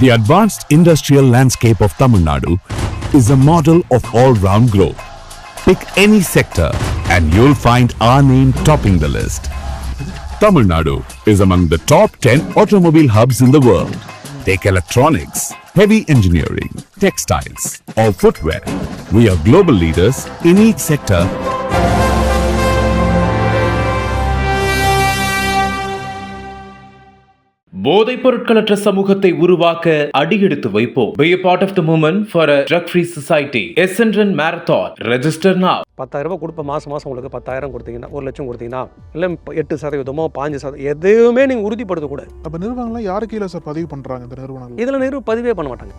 The advanced industrial landscape of Tamil Nadu is a model of all-round growth. Pick any sector and you'll find our name topping the list. Tamil Nadu is among the top 10 automobile hubs in the world. Take electronics, heavy engineering, textiles, or footwear. We are global leaders in each sector போதைப் பொருட்களற்ற சமூகத்தை உருவாக்க அடியெடுத்து வைப்போம் Be a part of the movement for a drug-free society. Essendon Marathon. Register now. பத்தாயிரம் ரூபாய் கொடுப்பேன் மாதம் மாதம் உங்களுக்கு பத்தாயிரம் கொடுத்தீங்கன்னா ஒரு லட்சம் கொடுத்தீங்கன்னா இல்லை எட்டு சதவீதமோ பாஞ்சு சதவீதம் எதுவுமே நீங்கள் உறுதிப்படுத்தக்கூடாது அப்ப நிறுவனங்கள்லாம் யாரு கீழே சார் பதிவு பண்றாங்க இந்த நிறுவனங்கள் இதில் நிறுவ பதிவே பண்ண மாட்டாங்க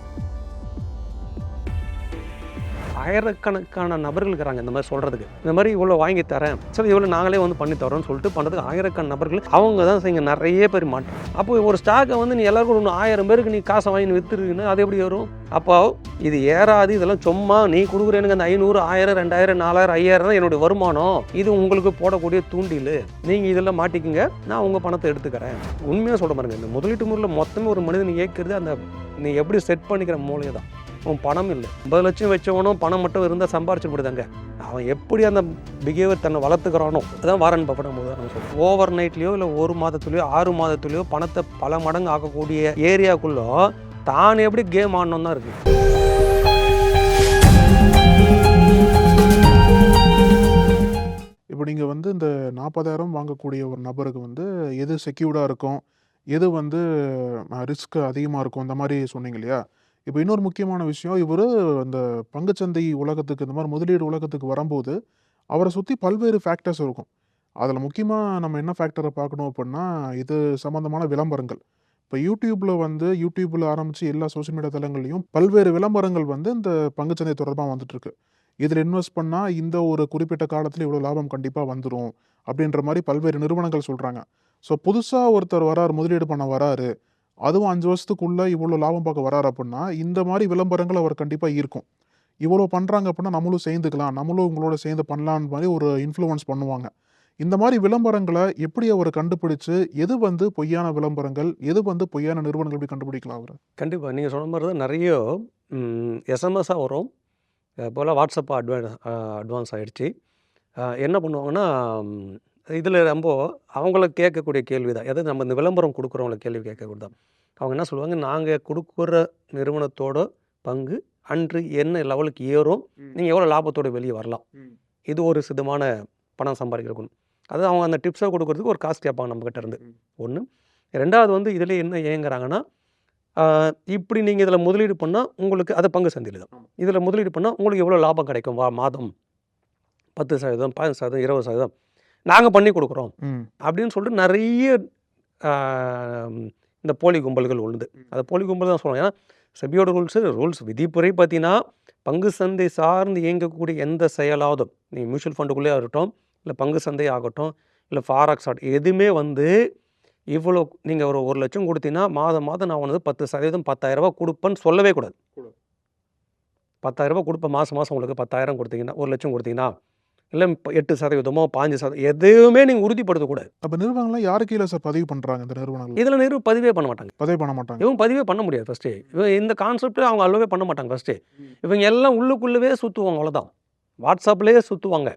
ஆயிரக்கணக்கான நபர்கள் இருக்கிறாங்க இந்த மாதிரி சொல்கிறதுக்கு இந்த மாதிரி இவ்வளோ வாங்கி தரேன். சரி இவ்வளோ நாங்களே வந்து பண்ணி தரோம்னு சொல்லிட்டு பண்ணுறதுக்கு ஆயிரக்கணக்கான நபர்கள் அவங்க தான் இங்கே நிறைய பேர் மாட்டேன் அப்போ ஒரு ஸ்டாக்கை வந்து நீ எல்லாருக்கும் ஒன்று ஆயிரம் பேருக்கு நீ காசை வாங்கி விற்றுருக்குன்னு அது எப்படி வரும்? அப்போ இது ஏறாது. இதெல்லாம் சும்மா நீ கொடுக்குற எனக்கு அந்த ஐநூறு ஆயிரம் ரெண்டாயிரம் நாலாயிரம் ஐயாயிரம் தான் என்னுடைய வருமானம். இது உங்களுக்கு போடக்கூடிய தூண்டில். நீங்கள் இதெல்லாம் மாட்டிக்கிங்க. நான் உங்கள் பணத்தை எடுத்துக்கிறேன். உண்மையாக சொல்ல பாருங்க. இந்த முதலீட்டு முறையில் மொத்தமே ஒரு மனிதன் இயக்கிறது அந்த நீ எப்படி செட் பண்ணிக்கிற மூலையை தான் உன் பணம் இல்லை. ஐம்பது லட்சம் வச்சவனும் பணம் மட்டும் இருந்தால் சம்பாரிச்சு போடுதாங்க. அவன் எப்படி அந்த பிஹேவியர் தன்னை வளர்த்துக்கிறானோ அதான் வாரன் பப்பட போது நான் சொல்லுவோம் ஓவர் நைட்லேயோ இல்லை ஒரு மாதத்துலேயோ ஆறு மாதத்துலேயோ பணத்தை பல மடங்கு ஆக்கக்கூடிய ஏரியாக்குள்ளோ தான் எப்படி கேம் ஆடணும் தான் இருக்குது இப்போ நீங்கள் வந்து இந்த நாற்பதாயிரம் வாங்கக்கூடிய ஒரு நபருக்கு வந்து எது செக்யூர்டாக இருக்கும்? எது வந்து ரிஸ்க் அதிகமாக இருக்கும்? இந்த மாதிரி சொன்னீங்க இல்லையா? இப்போ இன்னொரு முக்கியமான விஷயம் இவர் அந்த பங்குச்சந்தை உலகத்துக்கு இந்த மாதிரி முதலீடு உலகத்துக்கு வரும்போது அவரை சுற்றி பல்வேறு ஃபேக்டர்ஸ் இருக்கும். அதில் முக்கியமாக நம்ம என்ன ஃபேக்டரை பார்க்கணும் அப்படின்னா இது சம்மந்தமான விளம்பரங்கள். இப்போ யூடியூப்பில் வந்து யூடியூப்பில் ஆரம்பித்து எல்லா சோஷியல் மீடியா தளங்கள்லையும் பல்வேறு விளம்பரங்கள் வந்து இந்த பங்குச்சந்தை தொடர்பாக வந்துட்டுருக்கு. இதில் இன்வெஸ்ட் பண்ணால் இந்த ஒரு குறிப்பிட்ட காலத்தில் இவ்வளோ லாபம் கண்டிப்பாக வந்துடும் அப்படின்ற மாதிரி பல்வேறு நிறுவனங்கள் சொல்கிறாங்க ஸோ புதுசாக ஒருத்தர் வராரு முதலீடு பண்ண வராரு அதுவும் அஞ்சு வருஷத்துக்குள்ளே இவ்வளோ லாபம் பார்க்க வராரு அப்படின்னா இந்த மாதிரி விளம்பரங்கள் அவர் கண்டிப்பாக இருக்கும் இவ்வளோ பண்ணுறாங்க அப்படின்னா நம்மளும் சேர்ந்துக்கலாம். நம்மளும் உங்களோட சேர்ந்து பண்ணலான்னு மாதிரி ஒரு இன்ஃப்ளூயன்ஸ் பண்ணுவாங்க. இந்த மாதிரி விளம்பரங்களை எப்படி அவர் கண்டுபிடிச்சு எது வந்து பொய்யான விளம்பரங்கள் எது வந்து பொய்யான நிறுவனங்கள் எப்படி கண்டுபிடிக்கலாம் அவர்? கண்டிப்பாக நீங்கள் சொன்ன மாதிரி தான் நிறைய எஸ்எம்எஸ்ஸாக வரும். போல் வாட்ஸ்அப்பாக அட்வான்ஸ் அட்வான்ஸ் ஆகிடுச்சு என்ன பண்ணுவாங்கன்னா இதில் ரொம்ப அவங்கள கேட்கக்கூடிய கேள்வி தான். எதாவது நம்ம இந்த விளம்பரம் கொடுக்குறவங்கள கேள்வி கேட்கக்கூடாது தான். அவங்க என்ன சொல்லுவாங்க? நாங்கள் கொடுக்குற நிறுவனத்தோட பங்கு அன்று என்ன லெவலுக்கு ஏறும் நீங்கள் எவ்வளோ லாபத்தோட வெளியே வரலாம்? இது ஒரு சிதமான பணம் சம்பாதிக்கிற குணம் அது அவங்க அந்த டிப்ஸை கொடுக்கறதுக்கு ஒரு காசு கேட்பாங்க நம்மக்கிட்ட இருந்து. ஒன்று ரெண்டாவது வந்து இதில் என்ன ஏங்குறாங்கன்னா இப்படி நீங்கள் இதில் முதலீடு பண்ணால் உங்களுக்கு அது பங்கு சந்தையில் தான். இதில் முதலீடு பண்ணால் உங்களுக்கு எவ்வளோ லாபம் கிடைக்கும்? வா மாதம் பத்து சதவீதம் பதினஞ்சு சதவீதம் இருபது சதவீதம். நாங்கள் பண்ணி கொடுக்குறோம். அப்படின்னு சொல்லிட்டு நிறைய இந்த போலி கும்பல்கள் உண்டு அது போலி கும்பல் தான் சொல்லணும் ஏன்னா செபியோட ரூல்ஸு ரூல்ஸ் விதிப்புரை பார்த்தீங்கன்னா பங்கு சந்தை சார்ந்து இயங்கக்கூடிய எந்த செயலாவதும் நீ மியூச்சுவல் ஃபண்டுக்குள்ளே ஆகட்டும் இல்லை பங்கு சந்தை ஆகட்டும் இல்லை ஃபாராக்ஸ் ஆகட்டும் எதுவுமே வந்து இவ்வளோ நீங்கள் ஒரு ஒரு லட்சம் கொடுத்தீங்கன்னா மாதம் மாதம் நான் உனக்கு பத்து சதவீதம் பத்தாயிரரூபா கொடுப்பேன்னு சொல்லவே கூடாது. பத்தாயிரரூபா கொடுப்பேன் மாதம் மாதம் உங்களுக்கு பத்தாயிரம் கொடுத்தீங்கன்னா ஒரு லட்சம் கொடுத்தீங்கன்னா இல்லை இப்போ எட்டு சதவீதமோ பாஞ்சு சதவீதம் எதுவுமே நீங்கள் உறுதிப்படுத்தக்கூடாது அப்போ நிறுவனங்கள்லாம் யாரு கீழே சார் பதிவு பண்ணுறாங்க இந்த நிறுவனங்கள் இதில் நிறுவ பதிவே பண்ண மாட்டாங்க. பதிவு பண்ண மாட்டாங்க. இவங்க பதிவே பண்ண முடியாது ஃபஸ்ட்டு இவங்க இந்த கான்செப்டே அவங்க அவ்வளோவே பண்ண மாட்டாங்க ஃபஸ்ட்டு இவங்க எல்லாம் உள்ளுக்குள்ளவே சுற்றுவாங்க அவ்வளோதான் வாட்ஸ்அப்லேயே சுற்றுவாங்க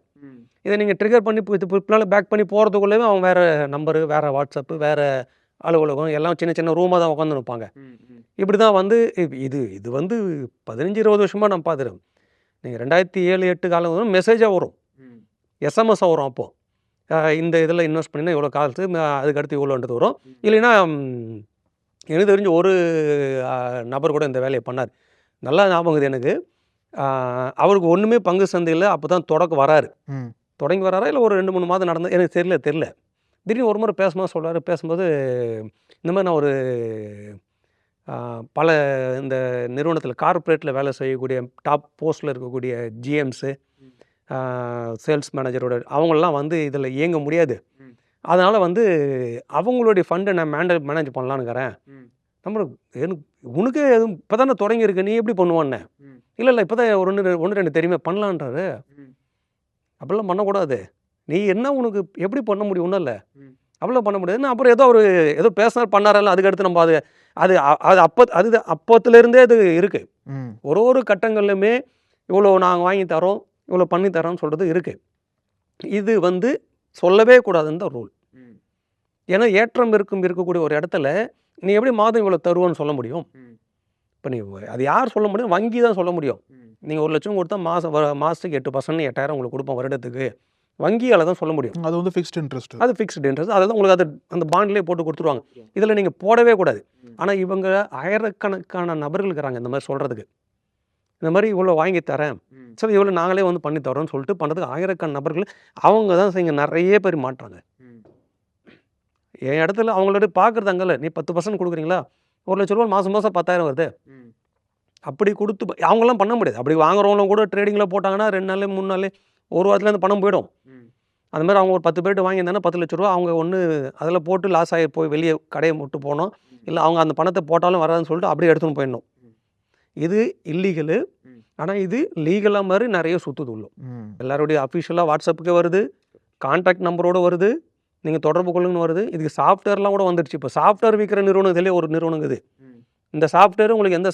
இதை நீங்கள் ட்ரிகர் பண்ணி பின்னால் பேக் பண்ணி போகிறதுக்குள்ளவே அவங்க வேறு நம்பரு வேறு வாட்ஸ்அப்பு வேறு அலுவலகம் எல்லாம் சின்ன சின்ன ரூமாக தான் உட்காந்து நிற்பாங்க இப்படி தான் வந்து இப்ப இது இது வந்து பதினஞ்சு இருபது வருஷமாக நான் பார்த்துருக்கேன் நீங்கள் ரெண்டாயிரத்தி ஏழு எட்டு காலம் மெசேஜாக வரும். எஸ்எம்எஸ்ஸாக வரும் அப்போது இந்த இதில் இன்வெஸ்ட் பண்ணினா இவ்வளோ காசு ம, அதுக்கடுத்து இவ்வளோன்றது வரும். இல்லைன்னா எனக்கு தெரிஞ்ச ஒரு நபர் கூட இந்த வேலையை பண்ணார். நல்லா ஞாபகம் இருக்குது எனக்கு. அவருக்கு ஒன்றுமே பங்கு சந்தையில் அப்போ தான் தொடக்க வராரு. ம். தொடங்கி வராரா? இல்லை ஒரு ரெண்டு மூணு மாதம் நடந்து எனக்கு தெரியல தெரியல. திடீர்னு ஒரு முறை பேசும்போது சொல்றாரு பேசும்போது இந்த மாதிரி நான் ஒரு பல இந்த நிறுவனத்தில் கார்ப்பரேட்டில் வேலை செய்யக்கூடிய டாப் போஸ்ட்டில் இருக்கக்கூடிய ஜிஎம்ஸு சேல்ஸ் மேனேஜரோட அவங்களெலாம் வந்து இதில் இயங்க முடியாது. அதனால் வந்து அவங்களுடைய ஃபண்டை நான் மேண்டல் மேனேஜ் பண்ணலான்னுக்கிறேன். நம்மளுக்கு எனக்கு உனக்கே எதுவும் இப்போ தானே தொடங்கியிருக்கு நீ எப்படி பண்ணுவான்னு. இல்லை இல்லை இப்போ தான் ஒன்று ஒன்று ரெண்டு தெரியுமே பண்ணலான்றாரு. அப்படிலாம் பண்ணக்கூடாது நீ என்ன உனக்கு எப்படி பண்ண முடியும் ஒன்றும் இல்லை ம். அவ்வளோ பண்ண முடியாதுன்னு அப்புறம் ஏதோ ஒரு ஏதோ பேசினார் பண்ணாரல்ல அதுக்கு அடுத்து நம்ம அது அது அது அப்போ அது அப்போத்துலேருந்தே அது இருக்குது ஒரு ஒரு கட்டங்கள்லையுமே இவ்வளோ நாங்கள் வாங்கி தரோம் இவ்வளோ பண்ணி தரோம்னு சொல்கிறது இருக்குது இது வந்து சொல்லவே கூடாதுன்னு தான் ரூல் ம். ஏன்னா ஏற்றம் இருக்கும் இருக்கக்கூடிய ஒரு இடத்துல நீ எப்படி மாதம் இவ்வளோ தருவோன்னு சொல்ல முடியும். இப்போ நீ அது யார் சொல்ல முடியும்? வங்கி தான் சொல்ல முடியும். நீங்கள் ஒரு லட்சம் கொடுத்தா மாதம் மாதத்துக்கு எட்டு பர்சன்ட் எட்டாயிரம் உங்களுக்கு கொடுப்போம் வருடத்துக்கு. வங்கியால் தான் சொல்ல முடியும். அது வந்து ஃபிக்ஸ்ட் இன்ட்ரெஸ்ட் அது ஃபிக்ஸ்டு இன்ட்ரெஸ்ட் அதில் உங்களுக்கு அது அந்த பாண்ட்லேயே போட்டு கொடுத்துருவாங்க. இதில் நீங்கள் போடவே கூடாது. ஆனால் இவங்க ஆயிரக்கணக்கான நபர்கள் இருக்கிறாங்க இந்த மாதிரி சொல்கிறதுக்கு இந்த மாதிரி இவ்வளோ வாங்கி தரேன். சரி இவ்வளோ நாங்களே வந்து பண்ணி தரோம்னு சொல்லிட்டு பண்ணுறதுக்கு ஆயிரக்கணக்கான நபர்கள் அவங்க தான் இங்கே நிறைய பேர் மாட்டுறாங்க. என் இடத்துல அவங்களோட பார்க்குறது அங்கல்ல நீ பத்து பர்சன்ட் கொடுக்குறீங்களா? ஒரு லட்ச ரூபா மாதம் மாதம் பத்தாயிரம் வருது. அப்படி கொடுத்து அவங்களாம் பண்ண முடியாது. அப்படி வாங்குறவங்களும் கூட ட்ரேடிங்கில் போட்டாங்கன்னா ரெண்டு நாள் மூணு நாள் ஒரு வாரத்துல இருந்து பணம் போயிடும். அந்த மாதிரி அவங்க ஒரு பத்து பேர்ட்டு வாங்கியிருந்தாங்கன்னா பத்து லட்ச ரூபா அவங்க ஒன்று அதில் போட்டு லாஸ் ஆகி போய் வெளியே கடையை விட்டு போனோம். இல்லை அவங்க அந்த பணத்தை போட்டாலும் வராதுன்னு சொல்லிட்டு அப்படியே எடுத்துன்னு போயிடணும். இது இல்லீகலு. ஆனால் இது லீகலாக மாதிரி நிறைய சுற்றுது உள்ள ம். எல்லாருடைய அஃபிஷியலாக வாட்ஸ்அப்புக்கே வருது கான்டாக்ட் நம்பரோட வருது நீங்கள் தொடர்பு கொள்ளுங்கன்னு வருது. இதுக்கு சாஃப்ட்வேர்லாம் கூட வந்துடுச்சு. இப்போ சாஃப்ட்வேர் விற்கிற நிறுவனத்திலே ஒரு நிறுவனங்க இது. இந்த சாஃப்ட்வேர் உங்களுக்கு எந்த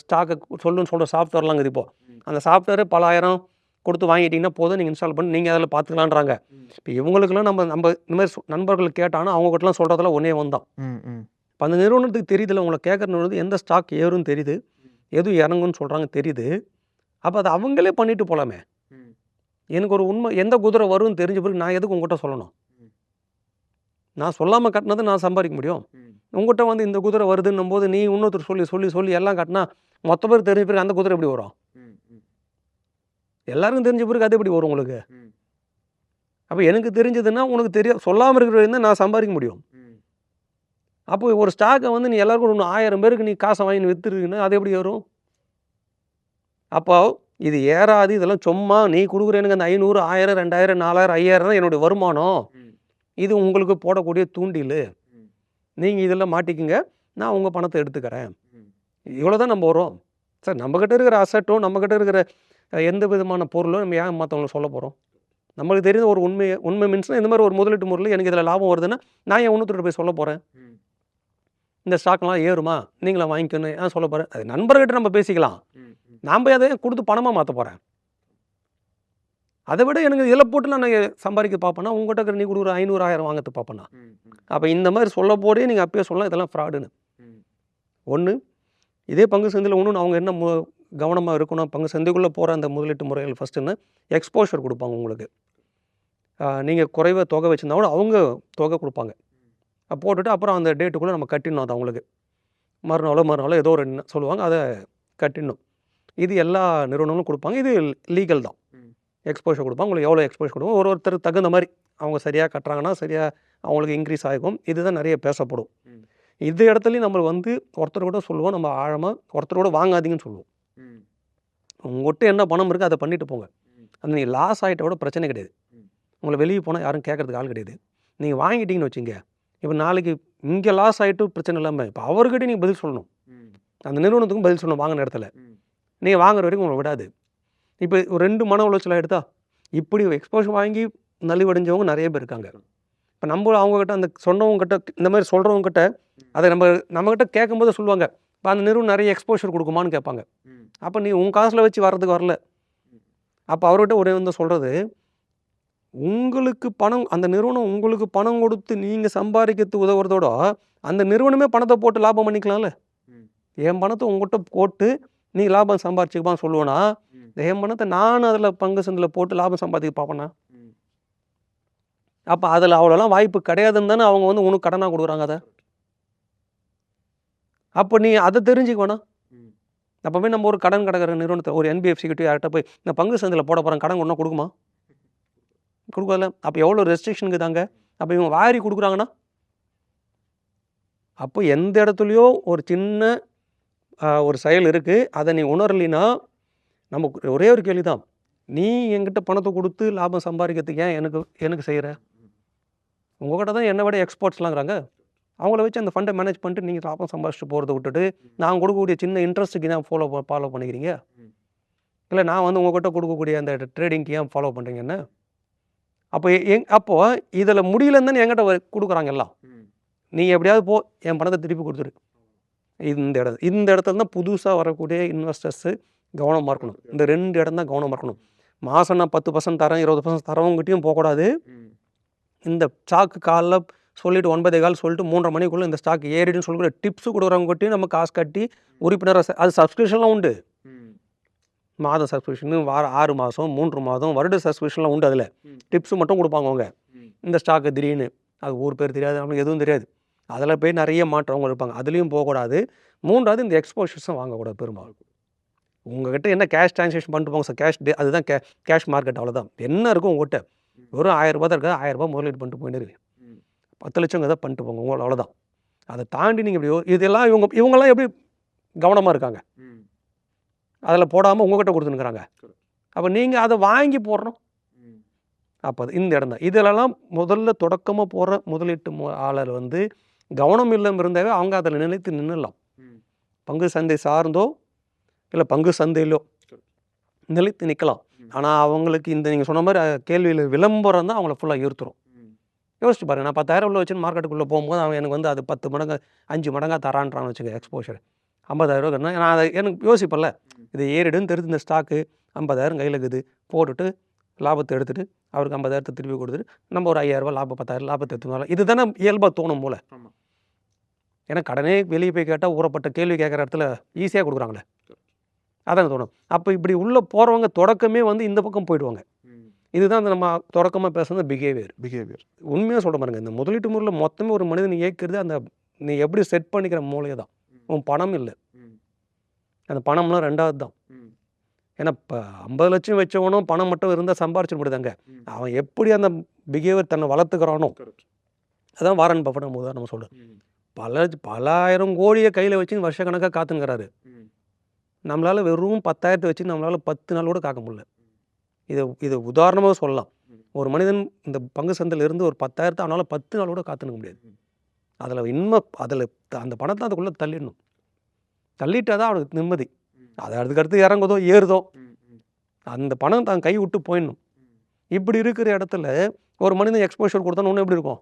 ஸ்டாக்கை சொல்லுன்னு சொல்கிற சாஃப்ட்வேர்லாம் இருக்குது இப்போ. ம். அந்த சாஃப்ட்வேர் பல ஆயிரம் கொடுத்து வாங்கிட்டீங்கன்னா போதும் நீங்கள் இன்ஸ்டால் பண்ணி நீங்கள் அதில் பார்த்துக்கலான்றாங்க. இப்போ இவங்களுக்குலாம் நம்ம நம்ம இந்த மாதிரி நண்பர்கள் கேட்டாங்கன்னா அவங்ககிட்டலாம் சொல்கிறதுல ஒன்றே ம் இப்போ அந்த நிறுவனத்துக்கு தெரியுதுல உங்களை கேட்குற நிறுவனத்துக்கு எந்த ஸ்டாக் ஏறும்னு தெரியுது. எது இறங்குன்னு சொல்கிறாங்க தெரியுது அப்போ அதை அவங்களே பண்ணிட்டு போகலாமே. எனக்கு ஒரு உண்மை எந்த குதிரை வரும்னு தெரிஞ்ச பிறகு நான் எதுக்கு உங்ககிட்ட சொல்லணும். நான் சொல்லாமல் கட்டினது நான் சம்பாதிக்க முடியும் ம். உங்ககிட்ட வந்து இந்த குதிரை வருதுன்னும் போது நீ இன்னொருத்தர் சொல்லி சொல்லி சொல்லி எல்லாம் கட்டினா மொத்த பேர் தெரிஞ்ச பிறகு அந்த குதிரை எப்படி வரும் எல்லாருக்கும் தெரிஞ்ச பிறகு அது எப்படி வரும் உங்களுக்கு. அப்போ எனக்கு தெரிஞ்சதுன்னா உனக்கு தெரிய சொல்லாமல் இருக்கிற நான் சம்பாதிக்க முடியும் அப்போ ஒரு ஸ்டாக்கை வந்து நீ எல்லாருக்கும் ஒன்று ஆயிரம் பேருக்கு நீ காசை வாங்கி விற்றுருக்குன்னா அது எப்படி வரும் அப்போ இது ஏறாது இதெல்லாம் சும்மா நீ கொடுக்குற எனக்கு அந்த ஐநூறு ஆயிரம் ரெண்டாயிரம் நாலாயிரம் ஐயாயிரம் தான் என்னுடைய வருமானம். இது உங்களுக்கு போடக்கூடிய தூண்டில். நீங்கள் இதில் மாட்டிக்குங்க நான் உங்கள் பணத்தை எடுத்துக்கிறேன். இவ்வளோ தான் நம்ம வரோம் சார் நம்மக்கிட்ட இருக்கிற அசட்டும் நம்மக்கிட்ட இருக்கிற எந்த விதமான பொருளும் நம்ம ஏன் மற்றவங்களுக்கு சொல்ல போகிறோம் நம்மளுக்கு தெரிஞ்ச ஒரு உண்மை உண்மை மீன்ஸ்னால் இந்த மாதிரி ஒரு முதலீட்டு முறையில் எனக்கு இதில் லாபம் வருதுன்னா நான் என் இன்னொருத்தர் போய் சொல்ல போகிறேன். இந்த ஸ்டாக்லாம் ஏறுமா? நீங்களும் வாங்கிக்கணும் ஏன் சொல்ல போகிறேன் அது நண்பர்கிட்ட நம்ம பேசிக்கலாம். ம் ம். நான் போய் அதை கொடுத்து பணமாக மாற்ற போகிறேன் அதை விட எனக்கு இதில் போட்டு நான் சம்பாதிக்க பார்ப்பேன்னா உங்கள்கிட்ட நீ கொடுக்குற ஐநூறு ஆயிரம் வாங்கத்து பார்ப்பேன்னா. அப்போ இந்த மாதிரி சொல்ல போதே நீங்கள் அப்பயே சொல்லலாம். இதெல்லாம் ஃப்ராடுன்னு ஒன்று இதே பங்கு சந்தையில் ஒன்று அவங்க என்ன மு கவனமாக இருக்கணும். பங்கு சந்தைக்குள்ளே போகிற அந்த முதலீட்டு முறைகள் ஃபஸ்ட்டுன்னு எக்ஸ்போஷர் கொடுப்பாங்க உங்களுக்கு. நீங்கள் குறைவ தொகை வச்சுருந்தா கூட அவங்க தொகை கொடுப்பாங்க. அப்ப போட்டுட்டு அப்புறம் அந்த டேட்டுக்குள்ளே நம்ம கட்டிடணும் அது அவங்களுக்கு. மறுநாளோ மறுநாளோ ஏதோ ஒரு சொல்லுவாங்க அதை கட்டிடணும். இது எல்லா நிறுவனங்களும் கொடுப்பாங்க. இது லீகல் தான். எக்ஸ்போஷர் கொடுப்பாங்க. உங்களுக்கு எவ்வளோ எக்ஸ்போஷர் கொடுப்பாங்க ஒரு ஒருத்தருக்கு தகுந்த மாதிரி அவங்க சரியாக கட்டுறாங்கன்னா சரியாக அவங்களுக்கு இன்க்ரீஸ் ஆகும். இதுதான் நிறைய பேசப்படும். ம். இந்த இடத்துலையும் நம்ம வந்து ஒருத்தர் கூட சொல்லுவோம். நம்ம ஆழமாக ஒருத்தர் கூட வாங்காதீங்கன்னு சொல்லுவோம். உங்கள்கிட்ட என்ன பணம் இருக்குது அதை பண்ணிட்டு போங்க. அந்த நீங்கள் லாஸ் ஆகிட்ட கூட பிரச்சனை கிடையாது. உங்களை வெளியே போனால் யாரும் கேட்கறதுக்கு ஆள் கிடையாது. நீங்கள் வாங்கிட்டீங்கன்னு வச்சுங்க இப்போ நாளைக்கு இங்கே லாஸ் ஆகிட்டு பிரச்சனை இல்லாமல் இப்போ அவர்கிட்ட நீங்கள் பதில் சொல்லணும். அந்த நிறுவனத்துக்கும் பதில் சொல்லணும் வாங்கின இடத்துல. நீங்கள் வாங்குற வரைக்கும் உங்களை விடாது. இப்போ ஒரு ரெண்டு மன உளைச்சலாக எடுத்தா இப்படி எக்ஸ்போஷர் வாங்கி நலிவடைஞ்சவங்க நிறைய பேர் இருக்காங்க. இப்போ நம்ம அவங்கக்கிட்ட அந்த சொன்னவங்ககிட்ட இந்த மாதிரி சொல்கிறவங்ககிட்ட அதை நம்ம நம்மக்கிட்ட கேட்கும்போது சொல்லுவாங்க இப்போ அந்த நிறுவனம் நிறைய எக்ஸ்போஷர் கொடுக்குமான்னு கேட்பாங்க. அப்போ நீ உன் காசில் வச்சு வர்றதுக்கு வரல. அப்போ அவர்கிட்ட ஒரே வந்து சொல்கிறது உங்களுக்கு பணம் அந்த நிறுவனம் உங்களுக்கு பணம் கொடுத்து நீங்கள் சம்பாதிக்கிறதுக்கு உதவுறதோட அந்த நிறுவனமே பணத்தை போட்டு லாபம் பண்ணிக்கலாம்ல. என் பணத்தை உங்ககிட்ட போட்டு நீ லாபம் சம்பாரிச்சுக்குப்பான்னு சொல்லுவேனா? ம். என் பணத்தை நான் அதில் பங்கு சந்தையில் போட்டு லாபம் சம்பாதிக்க பார்ப்பேனா? ம். அப்போ அதில் அவ்வளோலாம் வாய்ப்பு கிடையாதுன்னு தானே அவங்க வந்து உனக்கு கடனாக கொடுக்குறாங்க அதை? அப்போ நீ அதை தெரிஞ்சுக்க வேணாம். ம். அப்போ போய் நம்ம ஒரு கடன் கடக்கிற நிறுவனத்தை ஒரு என்பிஎஃப்சி கிட்ட யார்கிட்ட போய் இந்த பங்கு சந்தையில் போட போகிறேன் கடன் ஒன்றா கொடுக்குமா? கொடுக்கல அப்போ எவ்வளோ ரெஸ்ட்ரிக்ஷனுக்கு தாங்க? அப்போ இவங்க வாரி கொடுக்குறாங்கன்னா? அப்போ எந்த இடத்துலையோ ஒரு சின்ன ஒரு செயல் இருக்குது அதை நீ உணரலினா நமக்கு ஒரே ஒரு கேள்வி தான் நீ என்கிட்ட பணத்தை கொடுத்து லாபம் சம்பாதிக்கிறதுக்கு ஏன் எனக்கு எனக்கு செய்கிற உங்கள்கிட்ட தான் என்னை விட எக்ஸ்போர்ட்ஸ்லாங்கிறாங்க அவங்கள வச்சு அந்த ஃபண்டை மேனேஜ் பண்ணிட்டு நீங்கள் லாபம் சம்பாதிச்சுட்டு போகிறத விட்டுட்டு நான் கொடுக்கக்கூடிய சின்ன இன்ட்ரெஸ்ட்டுக்கு ஏன் ஃபாலோ ஃபாலோ பண்ணிக்கிறீங்க? இல்லை நான் வந்து உங்ககிட்ட கொடுக்கக்கூடிய அந்த ட்ரேடிங்க்கு ஏன் ஃபாலோ பண்ணுறீங்க என்ன? அப்போ எங் அப்போ இதில் முடியலன்னு என்கிட்ட கொடுக்குறாங்க எல்லாம் நீ எப்படியாவது போ என் பணத்தை திருப்பி கொடுத்துரு. இந்த இடம் இந்த இடத்துல தான் புதுசாக வரக்கூடிய இன்வெஸ்டர்ஸு கவனமாக இருக்கணும் இந்த ரெண்டு இடம் தான் கவனமாக இருக்கணும் மாதம் நான் பத்து பர்சன்ட் தரேன் இருபது பர்சன்ட் தரவங்ககிட்டயும் போகக்கூடாது. இந்த ஸ்டாக்கு காலைல சொல்லிட்டு ஒன்பதே கால் சொல்லிட்டு மூன்றரை மணிக்குள்ளே இந்த ஸ்டாக் ஏறிடுன்னு சொல்லி டிப்ஸ் கொடுக்குறவங்ககிட்டயும் நம்ம காசு கட்டி உறுப்பினராக அது சப்ஸ்கிரிப்ஷன்லாம் உண்டு. மாத சப்ஸ்கிரிப்ஷன் வார ஆறு மாதம் மூன்று மாதம் வருட சப்ஸ்கிரிப்ஷன்லாம் உண்டு அதில். ம். டிப்ஸ் மட்டும் கொடுப்பாங்க அவங்க. இந்த ஸ்டாக்கு திடீர்னு. அது ஊர் பேர் தெரியாது நம்மளுக்கு எதுவும் தெரியாது. அதில் போய் நிறைய மாற்றவங்க இருப்பாங்க. அதுலேயும் போகக்கூடாது. மூன்றாவது இந்த எக்ஸ்போஷர்ஸும் வாங்கக்கூடாது பெரும்பாலும். உங்ககிட்ட என்ன கேஷ் ட்ரான்சாக்ஷன் பண்ணிட்டு போங்க சார் கேஷ் அதுதான் கே கேஷ் மார்க்கெட் அவ்வளோதான் என்ன இருக்கும் உங்ககிட்ட. வெறும் ஆயிரம் ரூபாய் தான் இருக்கா ஆயிரம் ரூபாய் முதலீடு பண்ணிட்டு இருக்கு ம். பத்து லட்சம் தான் பண்ணிட்டு போங்க. உங்களை அவ்வளோதான் அதை தாண்டி நீங்கள் இப்படி இதெல்லாம் இவங்க இவங்கெல்லாம் எப்படி கவனமாக இருக்காங்க? அதில் போடாமல் உங்ககிட்ட கொடுத்துனுக்குறாங்க. அப்போ நீங்கள் அதை வாங்கி போடுறோம் அப்போ இந்த இடம் தான். இதிலெல்லாம் முதல்ல தொடக்கமாக போடுற முதலீட்டு ஆளர் வந்து கவனம் இல்லாமல் இருந்தாவே அவங்க அதில் நிலைத்து நின்றுடலாம் ம். பங்கு சந்தை சார்ந்தோ இல்லை பங்கு சந்தையிலோ. நிலைத்து நிற்கலாம். ஆனால் அவங்களுக்கு இந்த நீங்கள் சொன்ன மாதிரி கேள்வியில் விளம்பரம் தான் அவங்கள ஃபுல்லாக ஈர்த்துரும். யோசிச்சு பாருங்க. நான் பத்தாயிரம் உள்ள வச்சு மார்க்கெட்டுக்குள்ளே போகும்போது அவன் எனக்கு வந்து அது பத்து மடங்கு அஞ்சு மடங்காக தரான்றான்னு வச்சுக்க எக்ஸ்போஷர் ஐம்பதாயிரம் ரூபா நான் அதை எனக்கு யோசிப்பேன்ல. இது ஏறிடுன்னு தெரிஞ்சு இந்த ஸ்டாக்கு ஐம்பதாயிரம் கையில் இருக்குது. போட்டுட்டு லாபத்தை எடுத்துட்டு அவருக்கு ஐம்பதாயிரத்தை திருப்பி கொடுத்துட்டு நம்ம ஒரு ஐயாயிரரூபா லாபம் பத்தாயிரம் லாபத்தை எடுத்துனால இதுதானே இயல்பாக தோணும் போல. ஏன்னா கடனே வெளியே போய் கேட்டால் ஊறப்பட்ட கேள்வி கேட்குற இடத்துல ஈஸியாக கொடுக்குறாங்களே. அதான் தோணும். அப்போ இப்படி உள்ளே போகிறவங்க தொடக்கமே வந்து இந்த பக்கம் போயிடுவாங்க. இதுதான் நம்ம தொடக்கமாக பேசுறது பிஹேவியர் பிஹேவியர் உண்மையாக சொல்ல பாருங்க. இந்த முதலீட்டு முறையில் மொத்தமே ஒரு மனிதன் இயக்கிறது அந்த நீ எப்படி செட் பண்ணிக்கிற மூலையை தான் உன் பணம் இல்லை. அந்த பணம்லாம் ரெண்டாவது தான். ஏன்னா இப்போ ஐம்பது லட்சம் வச்சவனும் பணம் மட்டும் இருந்தால் சம்பாரிச்சிட முடியுதாங்க? அவன் எப்படி அந்த பிஹேவியர் தன்னை வளர்த்துக்கிறானோ? அதான் வாரன் பஃபட் நம்ம உதாரணம் சொல்கிறேன் பல பல ஆயிரம் கோடியை கையில் வச்சு வருஷக்கணக்காக காத்துங்கிறாரு நம்மளால் வெறும் பத்தாயிரத்தை வச்சு நம்மளால் பத்து நாள் கூட காக்க முடியல. இதை இது உதாரணமாக சொல்லலாம். ஒரு மனிதன் இந்த பங்கு சந்தையில இருந்து ஒரு பத்தாயிரத்தை அவனால் பத்து நாள் கூட காத்துக்க முடியாது. அதில் இன்னும் அதில் அந்த பணத்தை அதுக்குள்ளே தள்ளிடணும். தள்ளிட்டா தான் அவனுக்கு நிம்மதி. அது அதுக்கு அடுத்து இறங்குதோ ஏறுதோ அந்த பணம் தான் கை விட்டு போயிடணும். இப்படி இருக்கிற இடத்துல ஒரு மனிதன் எக்ஸ்போஷர் கொடுத்தா ஒன்று எப்படி இருக்கும்?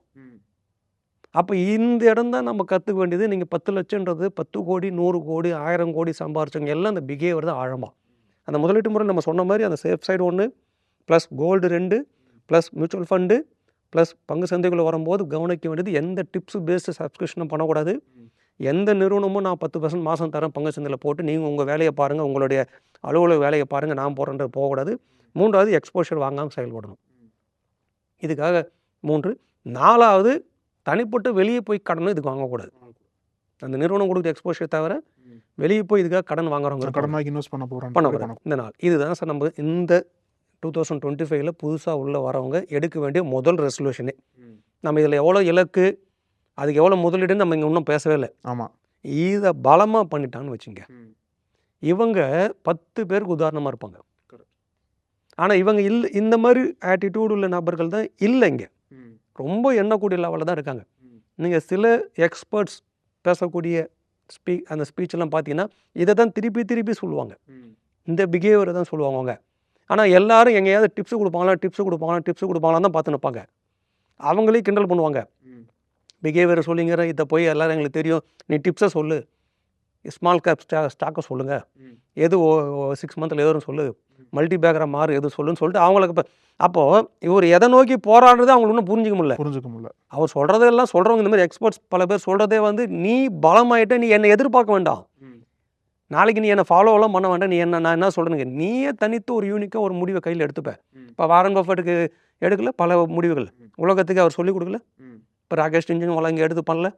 அப்போ இந்த இடம் தான் நம்ம கற்றுக்க வேண்டியது. நீங்கள் பத்து லட்சன்றது பத்து கோடி நூறு கோடி ஆயிரம் கோடி சம்பாரிச்சவங்க எல்லாம் அந்த பிஹேவியர் தான் ஆழமாக அந்த முதலீட்டு முறை நம்ம சொன்ன மாதிரி அந்த சேஃப் சைடு ஒன்று ப்ளஸ் கோல்டு ரெண்டு ப்ளஸ் மியூச்சுவல் ஃபண்டு ப்ளஸ் பங்கு சந்தைக்குள்ளே வரும்போது கவனிக்க வேண்டியது எந்த டிப்ஸ் பேஸ்டு சப்ஸ்கிரிப்ஷனும் பண்ணக்கூடாது. எந்த நிறுவனமும் நான் பத்து பர்சன்ட் மாதம் தரேன் பங்கு சந்தையில் போட்டு நீங்கள் உங்கள் வேலையை பாருங்கள் உங்களுடைய அலுவலக வேலையை பாருங்கள் நான் போகிறேன்றது போகக்கூடாது. மூன்றாவது எக்ஸ்போஷர் வாங்காமல் செயல்படணும். இதுக்காக மூன்று நாலாவது தனிப்பட்டு வெளியே போய் கடனும் இதுக்கு வாங்கக்கூடாது. அந்த நிறுவனம் கொடுக்குற எக்ஸ்போஷர் தவிர. வெளியே போய் இதுக்காக கடன் வாங்குறவங்க. கடன் வாங்கி இன்வெஸ்ட் பண்ண போகிறேன் பண்ணக்கூடாது. இந்த நாள். இதுதான் சார் நம்ம இந்த டூ தௌசண்ட் டுவெண்ட்டி ஃபைவ்ல புதுசாக உள்ள வரவங்க எடுக்க வேண்டிய முதல் ரெசல்யூஷனே நம்ம இதில் எவ்வளோ இலக்கு அதுக்கு எவ்வளோ முதலீடுன்னு நம்ம இங்கே இன்னும் பேசவே இல்லை. ஆமாம் இதை பலமாக பண்ணிட்டான்னு வச்சுங்க. இவங்க பத்து பேருக்கு உதாரணமாக இருப்பாங்க. ஆனால் இவங்க இல்லை இந்த மாதிரி ஆட்டிடியூட் உள்ள நபர்கள் தான் இல்லை இங்கே ரொம்ப எண்ணக்கூடிய லெவலில் தான் இருக்காங்க. நீங்கள் சில எக்ஸ்பர்ட்ஸ் பேசக்கூடிய ஸ்பீ அந்த ஸ்பீச்செல்லாம் பார்த்தீங்கன்னா இதை தான் திருப்பி திருப்பி சொல்லுவாங்க. இந்த பிஹேவியரை தான் சொல்லுவாங்க அவங்க. ஆனால் எல்லாரும் எங்கேயாவது டிப்ஸ் கொடுப்பாங்களா டிப்ஸ் கொடுப்பாங்களா டிப்ஸ் கொடுப்பாங்களான்னு தான் பார்த்து நிற்பாங்க. அவங்களே கிண்டல் பண்ணுவாங்க. பிஹேவியரை சொல்லிங்கிற இதை போய் எல்லாரும் எங்களுக்கு தெரியும். நீ டிப்ஸை சொல்லு. ஸ்மால் கேப் ஸ்டா ஸ்டாக்கை சொல்லுங்கள் எது சிக்ஸ் மந்த்தில் ஏறும் சொல்லு. மல்டி பேக்கரை மாறு எது சொல்லுன்னு சொல்லிட்டு அவங்களுக்கு இப்போ அப்போது இவர் எதை நோக்கி போராடுறது அவங்களுக்கு இன்னும் புரிஞ்சிக்க முடியல. புரிஞ்சுக்க முடியல. அவர் சொல்கிறதெல்லாம் சொல்கிறவங்க இந்த மாதிரி எக்ஸ்பர்ட்ஸ் பல பேர் சொல்கிறதே வந்து நீ பலமாயிட்ட நீ என்னை எதிர்பார்க்க வேண்டாம். நாளைக்கு நீ என்னை ஃபாலோவெல்லாம் பண்ண வேண்டாம். நீ என்ன நான் என்ன சொல்கிறேங்க நீயே தனித்து ஒரு யூனிக்காக ஒரு முடிவை கையில் எடுத்துப்ப. இப்போ வாரன் பஃபட்டுக்கு எடுக்கல பல முடிவுகள். உலகத்துக்கு அவர் சொல்லிக் கொடுக்கல. இப்போ ராகேஷ் டிஞ்சன் உலகம் எடுத்து பண்ணல.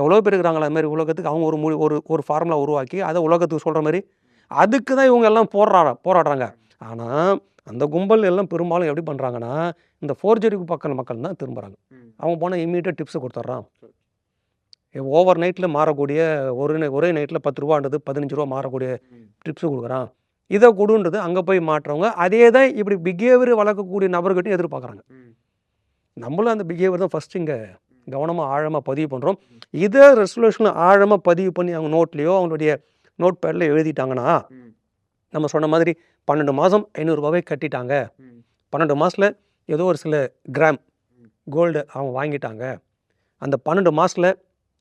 எவ்வளோ பேர் இருக்கிறாங்களா அது மாதிரி உலகத்துக்கு அவங்க ஒரு முடி ஒரு ஒரு ஃபார்முலா உருவாக்கி அதை உலகத்துக்கு சொல்கிற மாதிரி அதுக்கு தான் இவங்க எல்லாம் போராட போராடுறாங்க. ஆனால் அந்த கும்பல் எல்லாம் பெரும்பாலும் எப்படி பண்ணுறாங்கன்னா இந்த ஃபோர்ஜரிக்கு பக்கம் மக்கள் தான் திரும்புகிறாங்க அவங்க போனால் இம்மீடியட் டிப்ஸ் கொடுத்துட்றான். ஓவர் நைட்டில் மாறக்கூடிய ஒரு ஒரே நைட்டில் பத்து ரூபான்றது பதினஞ்சு ரூபா மாறக்கூடிய டிப்ஸ் கொடுக்குறான். இதை கொடுன்றது அங்கே போய் மாட்டுறவங்க அதே தான் இப்படி பிஹேவியர் வளர்க்கக்கூடிய நபர்கிட்டையும் எதிர்பார்க்குறாங்க. நம்மளும் அந்த பிஹேவியர் தான் ஃபஸ்ட்டு இங்கே கவனமாக ஆழமாக பதிவு பண்ணுறோம் இதை ரெசல்யூஷனில் ஆழமாக பதிவு பண்ணி அவங்க நோட்லேயோ அவங்களுடைய நோட் பேடில் எழுதிட்டாங்கன்னா நம்ம சொன்ன மாதிரி பன்னெண்டு மாதம் ஐநூறுரூபாவே கட்டிட்டாங்க. பன்னெண்டு மாதத்தில் ஏதோ ஒரு சில கிராம் கோல்டு அவங்க வாங்கிட்டாங்க. அந்த பன்னெண்டு மாதத்தில்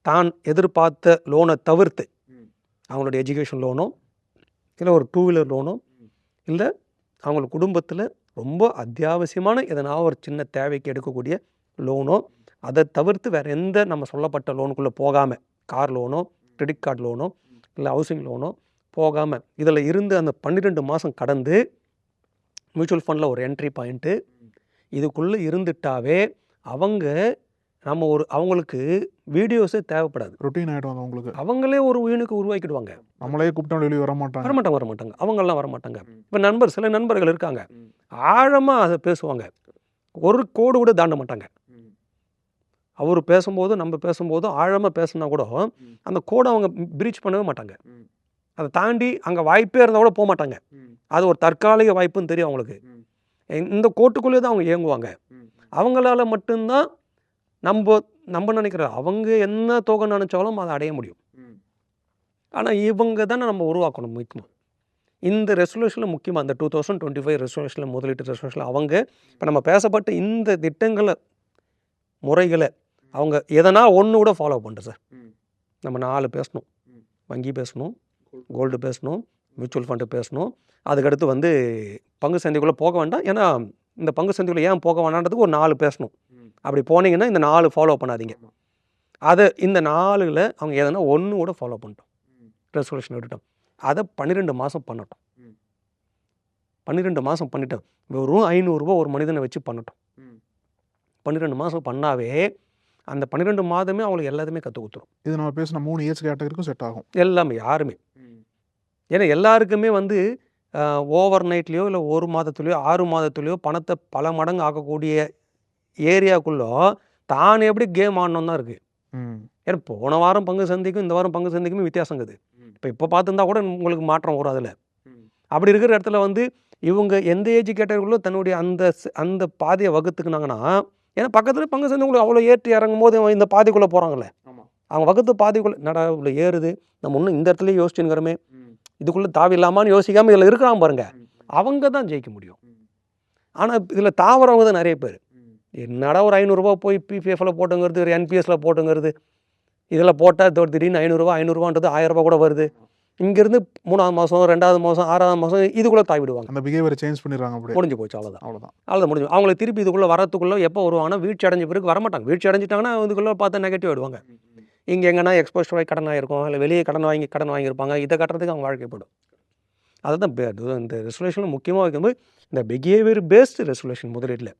தான் எதிர்பார்த்த லோனை தவிர்த்து அவங்களுடைய எஜுகேஷன் லோனோ இல்லை ஒரு டூ வீலர் லோனோ இல்லை அவங்கள குடும்பத்தில் ரொம்ப அத்தியாவசியமான எதனா ஒரு சின்ன தேவைக்கு எடுக்கக்கூடிய லோனோ அதை தவிர்த்து வேறு எந்த நம்ம சொல்லப்பட்ட லோனுக்குள்ளே போகாமல் கார் லோனோ கிரெடிட் கார்டு லோனோ இல்லை ஹவுசிங் லோனோ போகாமல் இதில் இருந்து அந்த பன்னிரெண்டு மாதம் கடந்து மியூச்சுவல் ஃபண்டில் ஒரு என்ட்ரி பாயிண்ட்டு இதுக்குள்ளே இருந்துட்டாவே அவங்க நம்ம ஒரு அவங்களுக்கு வீடியோஸே தேவைப்படாது. ரொட்டீன் ஆகிடும் அது உங்களுக்கு அவங்களே ஒரு யூனிக்கு உருவாக்கிடுவாங்க. நம்மளே கூப்பிட்டா வெளியே வர மாட்டாங்க வரமாட்டாங்க வரமாட்டாங்க. அவங்கெல்லாம் வரமாட்டாங்க. இப்போ நண்பர் சில நண்பர்கள் இருக்காங்க. ஆழமாக அதை பேசுவாங்க. ஒரு கோடு கூட தாண்ட மாட்டாங்க. அவர் பேசும்போது நம்ம பேசும்போது ஆழமாக பேசுனா கூட அந்த கோடை அவங்க பிரீச் பண்ணவே மாட்டாங்க. அதை தாண்டி அங்கே வாய்ப்பே இருந்தால் கூட போக மாட்டாங்க அது ஒரு தற்காலிக வாய்ப்புன்னு தெரியும் அவங்களுக்கு. இந்த கோட்டுக்குள்ளே தான் அவங்க இயங்குவாங்க. அவங்களால மட்டும்தான் நம்ம நம்ம நினைக்கிற அவங்க என்ன தொகை நினச்சாலும் அதை அடைய முடியும். ஆனால் இவங்க தானே நம்ம உருவாக்கணும் முக்கியமாக இந்த ரெசல்யூஷனில் முக்கியமாக அந்த டூ தௌசண்ட் டுவெண்ட்டி ஃபைவ் ரெசல்யூஷனில் முதலீட்டு ரெசல்யூஷனில் அவங்க இப்போ நம்ம பேசப்பட்ட இந்த திட்டங்களை முறைகளை அவங்க எதனா ஒன்று கூட ஃபாலோ பண்ணுறேன் சார். நம்ம நாலு பேசணும். வங்கி பேசணும் கோல்டு பேசணும் மியூச்சுவல் ஃபண்டு பேசணும். அதுக்கடுத்து வந்து பங்கு சந்தைக்குள்ளே போக வேண்டாம். ஏன்னா இந்த பங்கு சந்தைக்குள்ளே ஏன் போக வேண்டான்றதுக்கு ஒரு நாலு பேசணும். அப்படி போனீங்கன்னா இந்த நாலு ஃபாலோ பண்ணாதீங்க. அதை இந்த நாலுல அவங்க எதனா ஒன்று கூட ஃபாலோ பண்ணிட்டோம். ரெசல்யூஷன் எடுத்துட்டோம் அதை பன்னிரெண்டு மாதம் பண்ணட்டும். பன்னிரெண்டு மாதம் பண்ணிட்டோம். வெறும் ஐநூறுரூவா ஒரு மனிதனை வச்சு பண்ணட்டும். பன்னிரெண்டு மாதம் பண்ணாவே அந்த பன்னிரெண்டு மாதமே அவங்களுக்கு எல்லாத்தையுமே கற்றுக் கொடுத்துரும். இது நம்ம பேசின மூணு ஏஜ் கேட்டகரிக்கும் செட் ஆகும். எல்லாமே யாருமே. ஏன்னா எல்லாருக்குமே வந்து ஓவர் நைட்லேயோ இல்லை ஒரு மாதத்துலேயோ ஆறு மாதத்துலேயோ பணத்தை பல மடங்கு ஆக்கக்கூடிய ஏரியாக்குள்ளோ தான் எப்படி கேம் ஆடணும் தான் இருக்குது ஏன்னா போன வாரம் பங்கு சந்தைக்கும் இந்த வாரம் பங்கு சந்தைக்குமே வித்தியாசங்குது இப்போ இப்போ பார்த்துருந்தா கூட உங்களுக்கு மாற்றம் வரும் அதில். அப்படி இருக்கிற இடத்துல வந்து இவங்க எந்த ஏஜ் கேட்டகரிக்குள்ளோ தன்னுடைய அந்த அந்த பாதையை வகுத்துக்குனாங்கன்னா ஏன்னா பக்கத்தில் பங்கு சந்தை உங்களுக்கு அவ்வளோ ஏற்றி இறங்கும் போது இந்த பாதைக்குள்ளே போகிறாங்கல்ல ஆமா. அவங்க வகுத்து பாதைக்குள்ளே நட உள்ள ஏறுது? நம்ம இன்னும் இந்த இடத்துலயே யோசிச்சுங்கிறோமே இதுக்குள்ளே தாவி இல்லாமான்னு யோசிக்காமல் இதில் இருக்கிறான் பாருங்க. அவங்க தான் ஜெயிக்க முடியும். ஆனால் இதில் தாவறவங்க தான் நிறைய பேர். என்னடா ஒரு ஐநூறுரூவா போய் பிபிஎஃப்ல போட்டுங்கிறது ஒரு என்பிஎஸ்ல போட்டுங்கிறது? இதில் போட்டால் திடீர்னு ஐநூறுரூவா ஐநூறுரூவான்றது ஆயிரரூபா கூட வருது. இங்கேருந்து மூணாவது மாதம் ரெண்டாவது மாதம் ஆறாவது மாதம் இதுக்குள்ளே விடுவாங்க அந்த பிஹேவியர் சேஞ்ச் பண்ணிடுறாங்க முடிஞ்சு போச்சு அவ்வளோதான். அவ்வளோதான். அவ்வளோதான் முடிஞ்சு அவங்கள திருப்பி இதுக்குள்ளே வரத்துக்குள்ளே எப்போ வருவாங்கன்னா வீழ்ச்சி அடைஞ்ச பிறகு வரமாட்டாங்க. வீழ்ச்சி அடைஞ்சிட்டாங்கன்னா இதுக்குள்ளே பார்த்தா நெகட்டிவ் ஆயிடுவாங்க. இங்கே எங்கன்னா எக்ஸ்போஸ்ட் ஆகி கடன் ஆகிருக்கும் இல்லை வெளியே கடன் வாங்கி கடன் வாங்கியிருப்பாங்க. இதை கட்டுறதுக்கு அவங்க வாழ்க்கைப்படும் அதுதான் இந்த ரெசல்யூஷனில் முக்கியமாக வைக்கும்போது இந்த பிஹேவியர் பேஸ்டு ரெசல்யூஷன் முதலீட்டில்.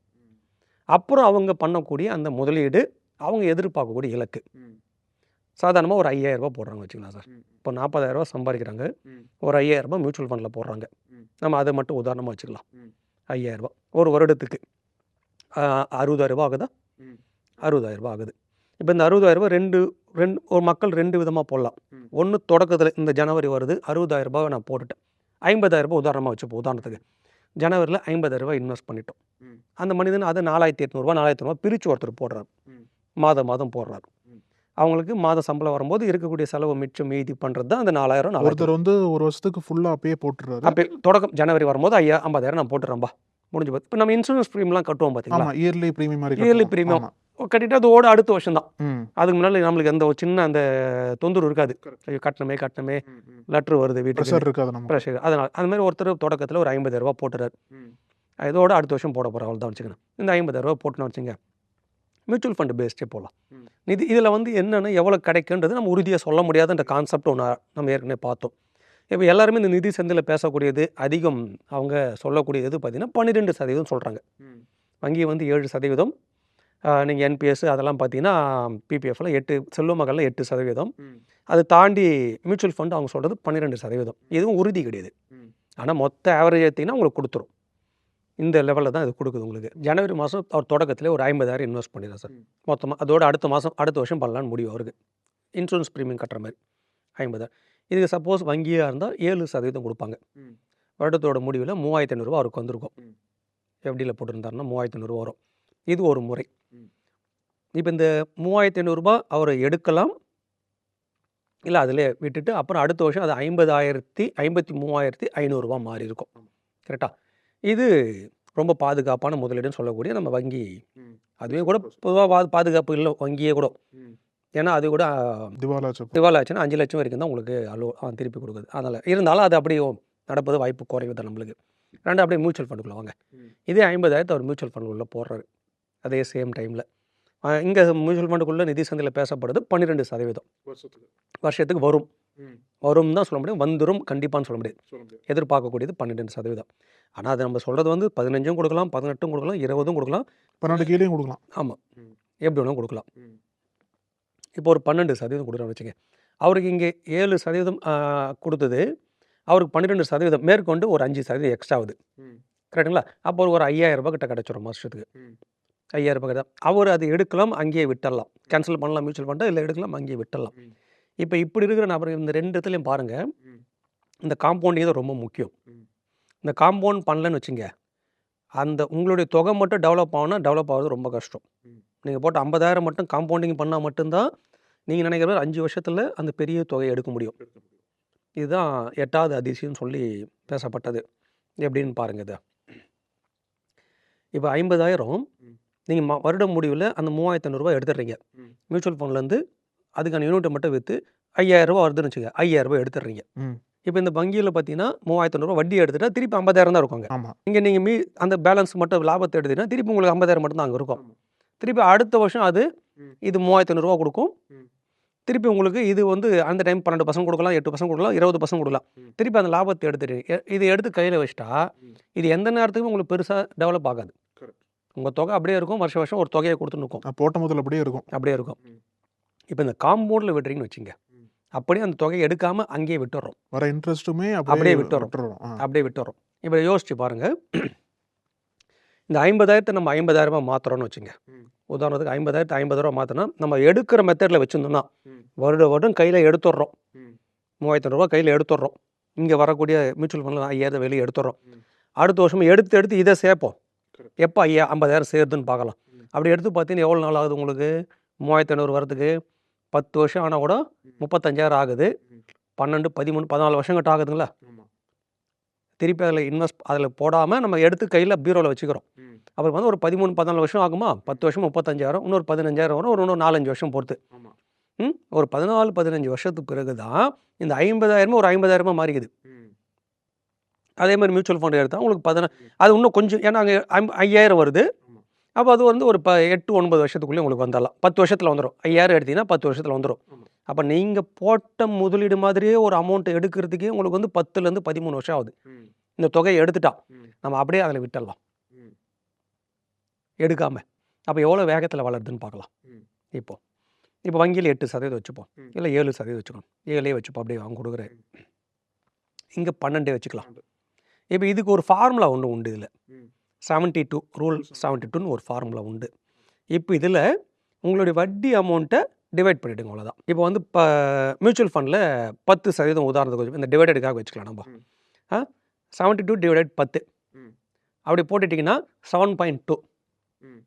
அப்புறம் அவங்க பண்ணக்கூடிய அந்த முதலீடு அவங்க எதிர்பார்க்கக்கூடிய இலக்கு. சாதாரணமாக ஒரு 5000 ரூபாய் போடுறாங்க வச்சுக்கலாம் சார். இப்போ 40000 ரூபாய் சம்பாதிக்கிறாங்க. ஒரு 5000 ரூபாய் மியூச்சுவல் ஃபண்டில் போடுறாங்க. நம்ம அதை மட்டும் உதாரணமாக வச்சுக்கலாம். 5000 ரூபாய். ஒரு வருடத்துக்கு. ஆஹ், 60000 ரூபாய் ஆகுதா? 60000 ரூபாய் ஆகுது. இப்போ இந்த 60000 ரூபாய் ரெண்டு ரெண்டு ஒரு மக்கள் ரெண்டு விதமாக போடலாம். ஒன்று தொடக்கத்தில் இந்த ஜனவரி வருது. 60000 ரூபாய் நான் போட்டுட்டேன். 50000 ரூபாய் உதாரணமாக வச்சுப்போம் உதாரணத்துக்கு. ஜனவரியில் 50000 ரூபாய் இன்வெஸ்ட் பண்ணிட்டோம். அந்த மனிதன் அதை நாலாயிரத்தி எட்நூறுபா நாலாயிரத்தி ரூபாய் பிரித்து ஒருத்தர் போடுறாரு. மாதம் மாதம் போடுறாரு. அவங்களுக்கு மாத சம்பளம் வரும்போது இருக்கக்கூடிய செலவு மிச்சம் மீதி பண்ணுறது தான் அந்த நாலாயிரம் ஒருத்தர் வந்து ஒரு வருஷத்துக்கு ஃபுல்லா அப்பயே போட்டுறாரு. அப்போ தொடக்கம். ஜனவரி வரும்போது ஐயா ஐம்பதாயிரம் நான் போட்டுறேன்பா. முடிஞ்சு இப்போ நம்ம இன்சூரன்ஸ் ப்ரீமியம்லாம் கட்டுவோம் பார்த்தீங்களா ஆமா இயர்லி பிரீமியம் premium. ஆமா. கட்டிட்டு அதோட அடுத்த வருஷம் தான் அதுக்கு முன்னாடி நம்மளுக்கு எந்த ஒரு சின்ன அந்த தொந்தரவு இருக்காது. ஐயோ கட்டணமே கட்டணமே. லெட்ரு வருது வீட்டுக்கு. ப்ரெஷர் இருக்காது ப்ரெஷர் அதனால் அந்த மாதிரி ஒருத்தர் தொடக்கத்தில் ஒரு 50000 ரூபாய் போட்டுறாரு. இதோட அடுத்த வருஷம் போட போகிற அவ்வளோ தான் வச்சுக்கணும் இந்த 50000 ரூபாய் போட்டுன்னு வச்சுங்க மியூச்சுவல் ஃபண்டு பேஸ்டே போகலாம். இது இதில் வந்து என்னென்ன எவ்வளோ கிடைக்குன்றது நம்ம உறுதியாக சொல்ல முடியாதுன்ற கான்செப்ட் ஒன்று நம்ம ஏற்கனவே பார்த்தோம். இப்போ எல்லாருமே இந்த நிதி சந்தையில் பேசக்கூடியது அதிகம் அவங்க சொல்லக்கூடியது பார்த்தீங்கன்னா பன்னிரெண்டு சதவீதம் சொல்கிறாங்க வங்கி வந்து ஏழு சதவீதம் நீங்கள் என்பிஎஸ் அதெல்லாம் பார்த்தீங்கன்னா பிபிஎஃப்ல எட்டு செல்வ மகளில் எட்டு சதவீதம். அது தாண்டி மியூச்சுவல் ஃபண்ட் அவங்க சொல்கிறது பன்னிரெண்டு சதவீதம். இதுவும் உறுதி கிடையாது. ஆனால் மொத்த ஆவரேஜ் எடுத்திங்கன்னா உங்களுக்கு கொடுத்துரும். இந்த லெவலில் தான் இது கொடுக்குது உங்களுக்கு. ஜனவரி மாதம் அவர் தொடக்கத்தில் ஒரு ஐம்பதாயிரம் இன்வெஸ்ட் பண்ணிடுறார் சார். மொத்தமாக அதோட அடுத்த மாதம் அடுத்த வருஷம் பண்ணலான்னு முடியும் அவருக்கு. இன்சூரன்ஸ் ப்ரீமியம் கட்டுற மாதிரி. ஐம்பதாயிரம். இதுக்கு சப்போஸ் வங்கியாக இருந்தால் ஏழு சதவீதம் கொடுப்பாங்க. வருடத்தோட முடிவில் மூவாயிரத்தி ஐநூறுரூவா அவருக்கு வந்திருக்கும். எஃப்டியில் போட்டிருந்தாருன்னா மூவாயிரத்தி ஐநூறுரூவா வரும். இது ஒரு முறை. இப்போ இந்த மூவாயிரத்தி ஐநூறுரூபா அவர் எடுக்கலாம். இல்லை அதிலே விட்டுட்டு அப்புறம் அடுத்த வருஷம் அது ஐம்பதாயிரத்தி ஐம்பத்தி மூவாயிரத்தி ஐநூறுரூவா மாறி இருக்கும். கரெக்டாக இது ரொம்ப பாதுகாப்பான முதலீடுன்னு சொல்லக்கூடிய நம்ம வங்கி. அதுவே கூட பொதுவாக பாதுகாப்பு இல்லை வங்கியே கூட. ஏன்னா அது கூட திவாலாச்சு திவால் ஆச்சுன்னா அஞ்சு லட்சம் வரைக்கும் தான் உங்களுக்கு அலோ திருப்பி கொடுக்குது. அதனால் இருந்தாலும் அது அப்படியே நடப்பது வாய்ப்பு குறைவு தான் நம்மளுக்கு. ரெண்டு அப்படியே மியூச்சுவல் ஃபண்டுக்குள்ள வாங்க. இதே ஐம்பதாயிரத்தை அவர் மியூச்சுவல் ஃபண்டுக்குள்ளே போடுறாரு. அதே சேம் டைமில் இங்கே மியூச்சுவல் ஃபண்டுக்குள்ளே நிதி சந்தையில் பேசப்படுது பன்னிரெண்டு சதவீதம். வருஷத்துக்கு. வருஷத்துக்கு வரும். வரும் தான் சொல்ல முடியும். வந்துரும் கண்டிப்பான்னு சொல்ல முடியாது. எதிர்பார்க்கக்கூடியது பன்னிரெண்டு சதவீதம். ஆனால் அது நம்ம சொல்கிறது வந்து பதினஞ்சும் கொடுக்கலாம் பதினெட்டும் கொடுக்கலாம் இருபதும் கொடுக்கலாம். பன்னெண்டு கீழேயும் கொடுக்கலாம். ஆமாம். எப்படி வேணாலும் கொடுக்கலாம். இப்போ ஒரு பன்னெண்டு சதவீதம் கொடுக்குறோம்னு வச்சுங்க அவருக்கு இங்கே ஏழு சதவீதம் கொடுத்தது. அவருக்கு பன்னிரெண்டு சதவீதம். மேற்கொண்டு ஒரு அஞ்சு சதவீதம் எக்ஸ்ட்ரா ஆகுது. கரெக்டுங்களா அப்போ ஒரு ஐயாயிரம் ரூபாய் கிட்ட கிடச்சிரும் வருஷத்துக்கு. ஐயாயிரம் ரூபாய் கிட்ட அவர் அது எடுக்கலாம் அங்கேயே விட்டுடலாம் கேன்சல் பண்ணலாம் மியூச்சுவல் ஃபண்டை இல்லை எடுக்கலாம் அங்கேயே விட்டுடலாம். இப்போ இப்படி இருக்கிற நபர் இந்த ரெண்டு இடத்துலையும் பாருங்கள். இந்த காம்பவுண்டிங் தான் ரொம்ப முக்கியம். இந்த காம்பவுண்ட் பண்ணலன்னு வச்சுங்க அந்த உங்களுடைய தொகை மட்டும் டெவலப் ஆகுனா டெவலப் ஆகுறது ரொம்ப கஷ்டம். நீங்கள் போட்டு ஐம்பதாயிரம் மட்டும் காம்பவுண்டிங் பண்ணால் மட்டும்தான் நீங்கள் நினைக்கிற மாதிரி அஞ்சு வருஷத்தில் அந்த பெரிய தொகையை எடுக்க முடியும். இதுதான் எட்டாவது அதிசயம்னு சொல்லி பேசப்பட்டது எப்படின்னு பாருங்க இது இப்போ ஐம்பதாயிரம். நீங்கள் ம வருட முடிவில் அந்த மூவாயிரத்தி ஐநூறுரூவா எடுத்துடுறீங்க. மியூச்சுவல் ஃபண்ட்லேருந்து அதுக்கான யூனிட்டை மட்டும் விற்று ஐயாயிரரூபா வருதுன்னு வச்சுங்க ஐயாயிரரூபா எடுத்துடுறீங்க. இப்போ இந்த வங்கியில் பார்த்தீங்கன்னா மூவாயிரத்தி ஐநூறுரூவா வட்டி எடுத்துட்டா திருப்பி ஐம்பதாயிரம் தான் இருக்கும் ஆமா இங்கே நீங்கள் மீ அந்த பேலன்ஸ் மட்டும் லாபத்தை எடுத்தீங்கன்னா திருப்பி உங்களுக்கு ஐம்பதாயிரம் மட்டும் தான் அங்கே இருக்கும். திருப்பி அடுத்த வருஷம் அது. இது மூவாயிரத்தி ஐநூறுரூவா கொடுக்கும். திருப்பி உங்களுக்கு இது வந்து அந்த டைம் பன்னெண்டு பர்சன்ட் கொடுக்கலாம் எட்டு பர்சன்ட் கொடுக்கலாம் இருபது பர்சன்ட் கொடுக்கலாம். திருப்பி அந்த லாபத்தை எடுத்துட்டு இது எடுத்து கையில் வச்சிட்டா. இது எந்த நேரத்துக்கும் உங்களுக்கு பெருசாக டெவலப் ஆகாது. உங்கள் தொகை அப்படியே இருக்கும் வருஷம் வருஷம் ஒரு தொகையை கொடுத்து நிற்கும் நான் போட்ட முதல் அப்படியே இருக்கும் அப்படியே இருக்கும். இப்போ இந்த காம்பவுண்டில் விட்டுறீங்கன்னு வச்சுங்க. அப்படியே அந்த தொகையை எடுக்காமல் அங்கேயே விட்டுறோம் வர இன்ட்ரெஸ்ட்டுமே அப்படியே விட்டுறோம். அப்படியே விட்டுறோம் இப்போ யோசிச்சு பாருங்க இந்த ஐம்பதாயிரத்தை நம்ம ஐம்பதாயிரமா மாத்துறோம்னு வச்சுங்க. உதாரணத்துக்கு ஐம்பதாயிரத்து ஐம்பது ரூபா மாற்றினா நம்ம எடுக்கிற மெத்தடில் வச்சுருந்தோம்னா. வருட வருடம் கையில் எடுத்துடுறோம். மூவாயிரத்து ரூபா கையில் எடுத்துடுறோம் இங்கே வரக்கூடிய மியூச்சுவல் ஃபண்டில் ஐயாயிரம் வெளியே எடுத்துடுறோம். அடுத்த வருஷம் எடுத்து எடுத்து இதை சேர்ப்போம். எப்போ ஐயா ஐம்பதாயிரம் சேருதுன்னு பார்க்கலாம். அப்படி எடுத்து பார்த்தீங்கன்னா எவ்வளோ நாள் ஆகுது உங்களுக்கு மூவாயிரத்து ஐநூறு வரதுக்கு பத்து வருஷம் ஆனால் கூட. முப்பத்தஞ்சாயிரம் ஆகுது. பன்னெண்டு பதிமூணு பதினாலு வருஷம் கிட்ட ஆகுதுங்களா திருப்பி அதில் இன்வெஸ்ட் அதில் போடாமல் நம்ம எடுத்து கையில் பீரோவில் வச்சுக்கிறோம். அப்புறம் வந்து ஒரு பதிமூணு பதினாலு வருஷம் ஆகுமா பத்து வருஷம் முப்பத்தஞ்சாயிரம் இன்னொரு பதினஞ்சாயிரம் வரும் ஒரு இன்னொரு நாலஞ்சு வருஷம் பொறுத்து ஒரு பதினாலு பதினஞ்சு வருஷத்துக்கு பிறகு தான் இந்த ஐம்பதாயிரமும் ஒரு ஐம்பதாயிரமா மாறிக்குது. அதே மாதிரி மியூச்சுவல் ஃபண்ட் எடுத்தால் உங்களுக்கு பதினா அது இன்னும் கொஞ்சம் ஏன்னா அங்கே ஐயாயிரம் வருது. அப்போ அது வந்து ஒரு ப எட்டு ஒன்பது வருஷத்துக்குள்ளே உங்களுக்கு வந்துடலாம் பத்து வருஷத்தில் வந்துடும் ஐயாயிரம் எடுத்தீங்கன்னா பத்து வருஷத்தில் வந்துடும். அப்போ நீங்கள் போட்ட முதலீடு மாதிரியே ஒரு அமௌண்ட் எடுக்கிறதுக்கே உங்களுக்கு வந்து பத்துலேருந்து பதிமூணு வருஷம் ஆகுது. இந்த தொகையை எடுத்துட்டா. நம்ம அப்படியே அதில் விட்டுடலாம் ம். எடுக்காம அப்போ எவ்வளோ வேகத்தில் வளருதுன்னு பார்க்கலாம். இப்போ இப்போ வங்கியில் எட்டு சதவீதம் வச்சுப்போம். இல்லை ஏழு சதவீதம் வச்சுக்கணும் ஏழே வச்சுப்போம் அப்படியே அவங்க கொடுக்குறேன் இங்கே பன்னெண்டே வச்சுக்கலாம். இப்போ இதுக்கு ஒரு ஃபார்முலா ஒன்று உண்டு இதில். செவன்ட்டி டூ ரூல் செவன்ட்டி டூன்னு ஒரு ஃபார்முலா உண்டு. இப்போ இதில் உங்களுடைய வட்டி அமௌண்ட்டை டிவைட் பண்ணிவிடுங்க அவ்வளோதான் இப்போ வந்து இப்போ மியூச்சுவல் ஃபண்டில் பத்து சதவீதம் உதாரணத்துக்கு இந்த டிவைடடுக்காக வச்சுக்கலாம் நம்ம. ஆ? செவன்ட்டி டூ டிவைடட் பத்து. அப்படி போட்டுட்டிங்கன்னா செவன் பாயிண்ட் டூ ம்.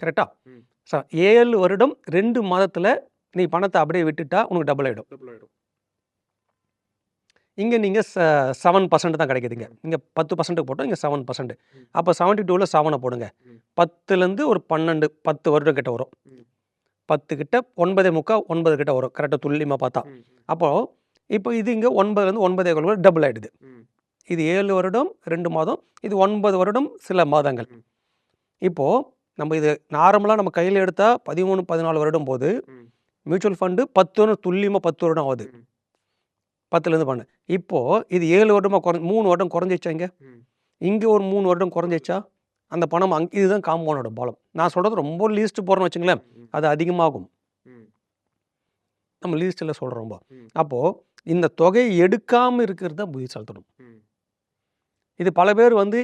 கரெக்டா ம். ச ஏழு வருடம் ரெண்டு மாதத்தில் நீ பணத்தை அப்படியே விட்டுட்டா உனக்கு டபுள் ஆகிடும் டபுள் ஆயிடும். இங்கே நீங்கள் ச செவன் பர்சன்ட் தான் கிடைக்குதுங்க இங்கே பத்து பர்சன்ட்டுக்கு போட்டோம் இங்கே செவன் பர்சன்ட். அப்போ செவன்ட்டி டூவில் செவனை போடுங்க. பத்துலேருந்து ஒரு பன்னெண்டு பத்து வருடம் கிட்ட வரும். பத்து கிட்ட ஒன்பதே முக்கால் ஒன்பது கிட்ட வரும் கரெக்டாக துல்லியமாக பார்த்தா. அப்போது இப்போ இது இங்கே ஒன்பதுலேருந்து ஒன்பதே கால் டபுள் ஆகிடுது. இது ஏழு வருடம் ரெண்டு மாதம் இது ஒன்பது வருடம் சில மாதங்கள். இப்போது நம்ம இது நார்மலாக நம்ம கையில் எடுத்தால் பதிமூணு பதினாலு வருடம் போது. மியூச்சுவல் ஃபண்டு பத்து துல்லியமாக பத்து வருடம் ஆகுது. பத்துலேருந்து பண்ணு இப்போது இது ஏழு வருடமாக குறை மூணு வருடம் குறைஞ்சிச்சா இங்கே. இங்கே ஒரு மூணு வருடம் குறைஞ்சிச்சா அந்த பணம் அங் இதுதான் காம்பவுண்டோட பலம் நான் சொல்கிறது ரொம்ப லீஸ்ட் போகிறோன்னு வச்சுங்களேன். அது அதிகமாகும். நம்ம லீஸ்ட்டில் சொல்கிறோம் ரொம்ப. அப்போது இந்த தொகையை எடுக்காமல் இருக்கிறது தான் புத்திசாலித்தனம் ம். இது பல பேர் வந்து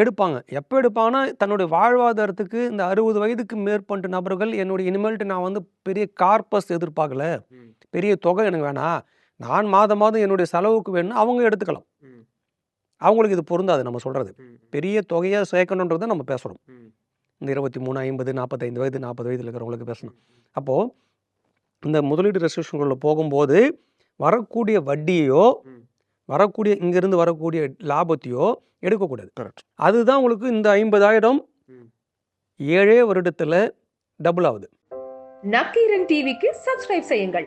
எடுப்பாங்க எப்போ எடுப்பாங்கன்னா தன்னுடைய வாழ்வாதாரத்துக்கு இந்த அறுபது வயதுக்கு மேற்பட்ட நபர்கள் என்னுடைய இனிமேல்ட்டு நான் வந்து பெரிய கார்பஸ் எதிர்பார்க்கல. பெரிய தொகை எனக்கு வேணாம் நான் மாதம் மாதம் என்னுடைய செலவுக்கு வேணும்னா அவங்க எடுத்துக்கலாம். அவங்களுக்கு இது பொருந்தாது நம்ம சொல்கிறது. பெரிய தொகையாக சேர்க்கணுன்றதை நம்ம பேசுகிறோம். இந்த இருபத்தி மூணு ஐம்பது நாற்பத்தைந்து வயது நாற்பது வயதில் இருக்கிறவங்களுக்கு பேசணும் அப்போது இந்த முதலீடு ரெஸ்ட்ரிக்ஷன்குள்ளே போகும்போது வரக்கூடிய வட்டியோ ம். வரக்கூடிய இங்கிருந்து வரக்கூடிய லாபத்தையோ எடுக்கக்கூடாது கரெக்ட் அதுதான் உங்களுக்கு இந்த ஐம்பதாயிரம். ஏழே வருடத்தில் டபுள் ஆகுது நக்கீரன் டிவிக்கு சப்ஸ்கிரைப் செய்யுங்கள்